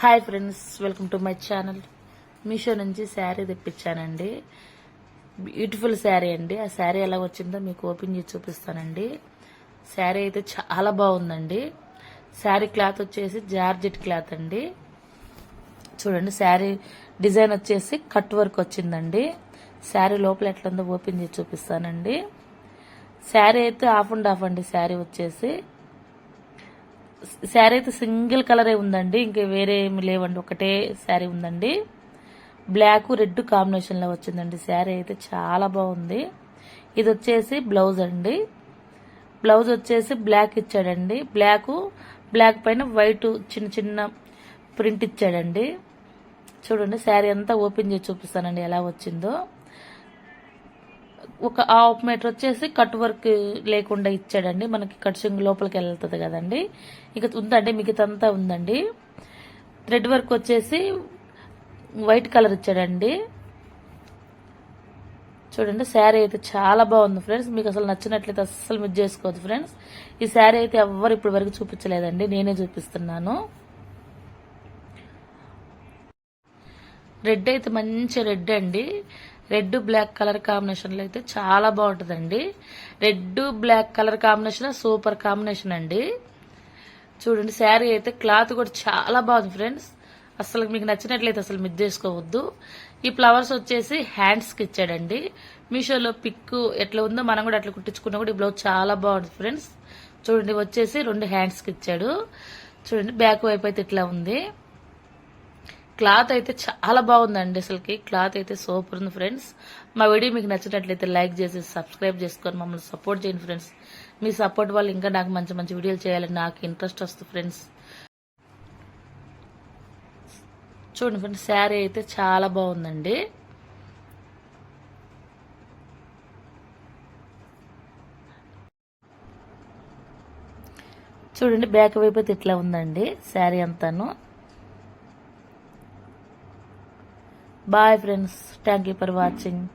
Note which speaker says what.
Speaker 1: Hi friends welcome to my channel. Meesho నుంచి sari తెప్పించానండి. Beautiful sari అండి. ఆ శారీ ఎలా వచ్చిందో మీకు ఓపెన్ చేసి చూపిస్తానండి. శారీ అయితే చాలా బాగుందండి. శారీ క్లాత్ వచ్చేసి జార్జెట్ క్లాత్ అండి. చూడండి శారీ డిజైన్ వచ్చేసి కట్ వర్క్ వచ్చిందండి. శారీ లోపల ఎట్లా ఉందో ఓపెన్ చేసి చూపిస్తానండి. శారీ అయితే ఆఫ్ అండ్ ఆఫ్ అండి. శారీ వచ్చేసి శారీ అయితే సింగిల్ కలరే ఉందండి. ఇంకా వేరే ఏమి లేవండి. ఒకటే శారీ ఉందండి. బ్లాక్ రెడ్ కాంబినేషన్లో వచ్చిందండి. శారీ అయితే చాలా బాగుంది. ఇది వచ్చేసి బ్లౌజ్ అండి. బ్లౌజ్ వచ్చేసి బ్లాక్ ఇచ్చాడండి. బ్లాక్ బ్లాక్ పైన వైట్ చిన్న చిన్న ప్రింట్ ఇచ్చాడండి. చూడండి శారీ అంతా ఓపెన్ చేసి చూపిస్తానండి ఎలా వచ్చిందో. ఒక హాఫ్ మీటర్ వచ్చేసి కట్ వర్క్ లేకుండా ఇచ్చాడండి. మనకి కట్ సింగ్ లోపలికి వెళ్తుంది కదండి. ఇక ఉందండి మిగతంతా ఉందండి. థ్రెడ్ వర్క్ వచ్చేసి వైట్ కలర్ ఇచ్చాడండి. చూడండి శారీ అయితే చాలా బాగుంది ఫ్రెండ్స్. మీకు అసలు నచ్చినట్లయితే అస్సలు మిస్ చేసుకోవద్దు ఫ్రెండ్స్. ఈ శారీ అయితే ఎవ్వరు ఇప్పటి వరకు చూపించలేదండి. నేనే చూపిస్తున్నాను. రెడ్ అయితే మంచి రెడ్ అండి. రెడ్ బ్లాక్ కలర్ కాంబినేషన్లో అయితే చాలా బాగుంటుందండి. Red black colour combination super combination అండి. చూడండి శారీ అయితే క్లాత్ కూడా చాలా బాగుంది ఫ్రెండ్స్. అసలు మీకు నచ్చినట్లయితే అసలు మిస్ చేసుకోవద్దు. ఈ ఫ్లవర్స్ వచ్చేసి హ్యాండ్స్కి ఇచ్చాడండి మీషోలో పిక్ ఎట్లా ఉందో మనం కూడా అట్లా కుట్టించుకున్నా కూడా ఈ బ్లౌజ్ చాలా బాగుంది ఫ్రెండ్స్. చూడండి వచ్చేసి రెండు హ్యాండ్స్కి ఇచ్చాడు చూడండి బ్యాక్ వైపు అయితే ఇట్లా ఉంది. క్లాత్ అయితే చాలా బాగుందండి అసలుకి. క్లాత్ అయితే సూపర్ ఉంది ఫ్రెండ్స్. మా వీడియో మీకు నచ్చినట్లయితే లైక్ చేసి సబ్స్క్రైబ్ చేసుకొని మమ్మల్ని సపోర్ట్ చేయండి ఫ్రెండ్స్. మీ సపోర్ట్ వల్ల ఇంకా నాకు మంచి మంచి వీడియోలు చేయాలని నాకు ఇంట్రెస్ట్ వస్తుంది ఫ్రెండ్స్. చూడండి ఫ్రెండ్స్ శారీ అయితే చాలా బాగుందండి. చూడండి బ్యాక్ వైపు అయితే ఇట్లా ఉందండి శారీ అంతాను. Bye friends. Thank you for watching.